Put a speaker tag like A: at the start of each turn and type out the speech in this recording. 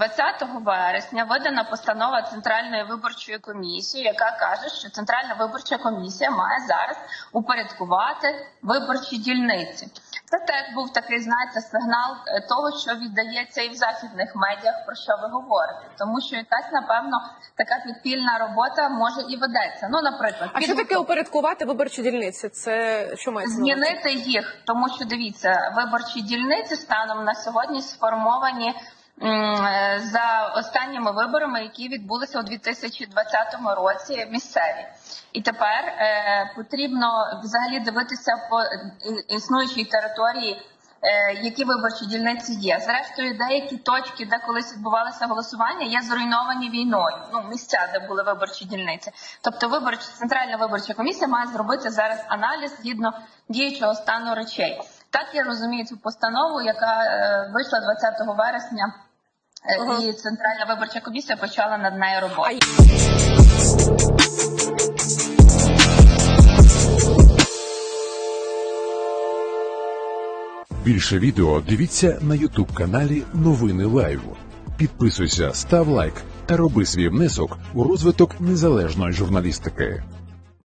A: 20 вересня видана постанова Центральної виборчої комісії, яка каже, що Центральна виборча комісія має зараз упорядкувати виборчі дільниці. Це теж був такий, знаєте, сигнал е, того, що віддається і в західних медіах, про що ви говорите, тому що якась напевно така підпільна робота може і ведеться. Ну, наприклад,
B: А що таке упорядкувати виборчі дільниці? Це що увазі?
A: змінити їх, тому що дивіться, виборчі дільниці станом на сьогодні сформовані за останніми виборами, які відбулися у 2020 році, місцеві. І тепер е, потрібно взагалі дивитися по існуючій території. е, Які виборчі дільниці є? Зрештою, деякі точки, де колись відбувалося голосування, є зруйновані війною. Ну місця, де були виборчі дільниці. Тобто, виборча центральна виборча комісія має зробити зараз аналіз згідно діючого стану речей. Так я розумію цю постанову, яка е, вийшла 20 вересня, е,
B: Ага.
A: і центральна виборча комісія почала над нею роботу.
B: А
C: Більше відео дивіться на Ютуб каналі Новини Лайв. Підписуйся, став лайк та роби свій внесок у розвиток незалежної журналістики.